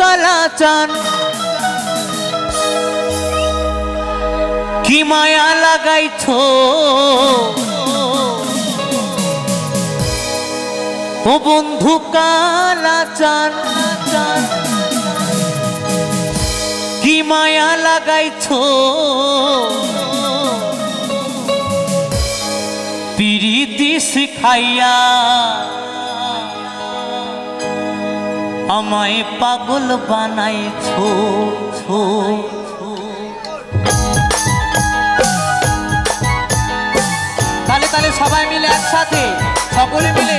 কালা চান। কি মায়া লাগাইছো? ও বন্ধু কালা চান। কি মায়া লাগাইছো? পিরিতি শিখাইয়া আমায় পাগল বানাইছো ছো তাহলে তাহলে সবাই মিলে একসাথে সকলে মিলে।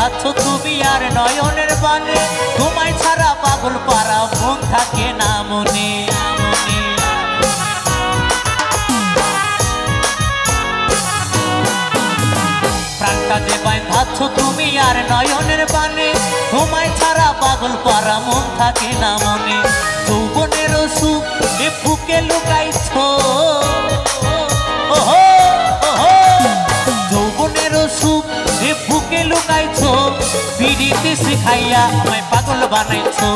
বাইন্ধাচ্ছ তুমি আর নয়নের বানে তোমায় ছাড়া পাগল পারা মন থাকে না মনে। প্রাণটা যে বাইন্ধাচ্ছ তুমি আর নয়নের বানে তোমায় ছাড়া পাগল পারা মন থাকে না মনে। যৌবনের সুখ এ বুকে লুকাইছো। ওহো ওহো। যৌবনের সুখ এ লুকাইছো পিড়িতে শিখাইয়া আমায় পাগল বানাইছো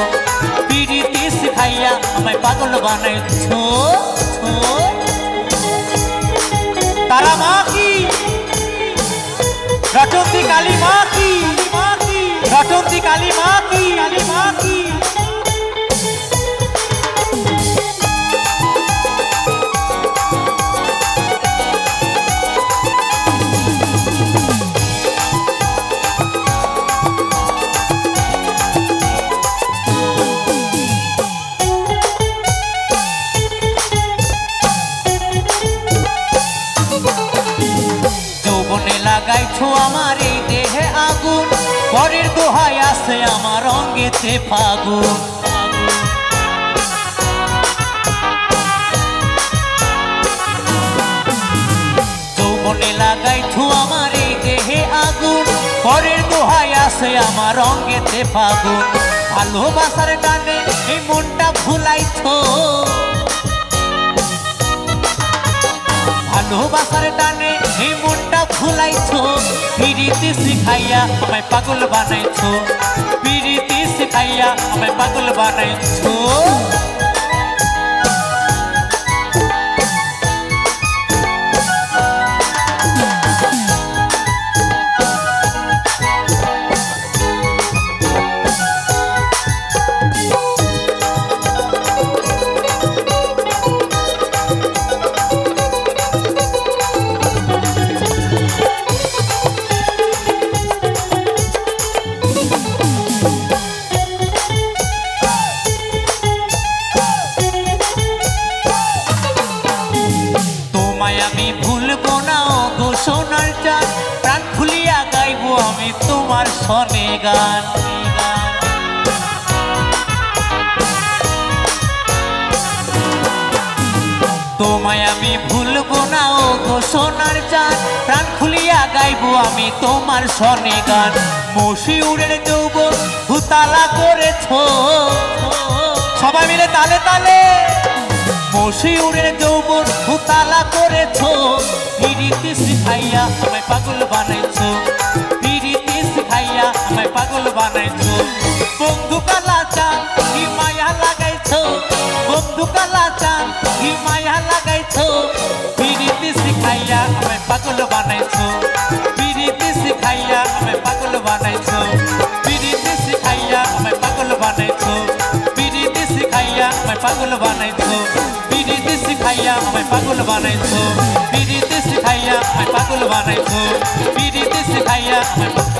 পিড়িতে শিখাইয়া আমায় পাগল বানাইছো। তারা মা কি লাগাইছো আমার এই দেহে আগুন। পরের দোহায় আসে আমার অঙ্গেতে ফাগুন। যৌবনে লাগাইছো আমার এই দেহে আগুন। পরের দোহায় আসে আমার অঙ্গেতে ফাগুন। ভালোবাসার টানে এই মনটা ভুলাইছো। ভুলাইছো পিড়িতে শিখাইয়া আমায় পাগল বানাইছো। পিড়িতে শিখাইয়া আমায় পাগল বানাইছো। আমি তোমার সনে গান। তোমায় আমি ভুলবো না, ও গো সোনার চাঁদ। প্রাণ খুলিয়া গাইবো আমি তোমার সনে গান। মশি উড়ে দেব ভূতালা করেছ। সবাই মিলে তালে তালে। মশি উড়ে দেব ভূতালা করেছ। ফিরিতে শিখাইয়া আমায় পাগল বানাইছ। পাগল বানাইছো? বিড়িতে শিখাইয়া আমায় পাগল বানাইছো। বিড়িতে শিখাইয়া আমায় পাগল বানাইছো। বিড়িতে শিখাইয়া আমায়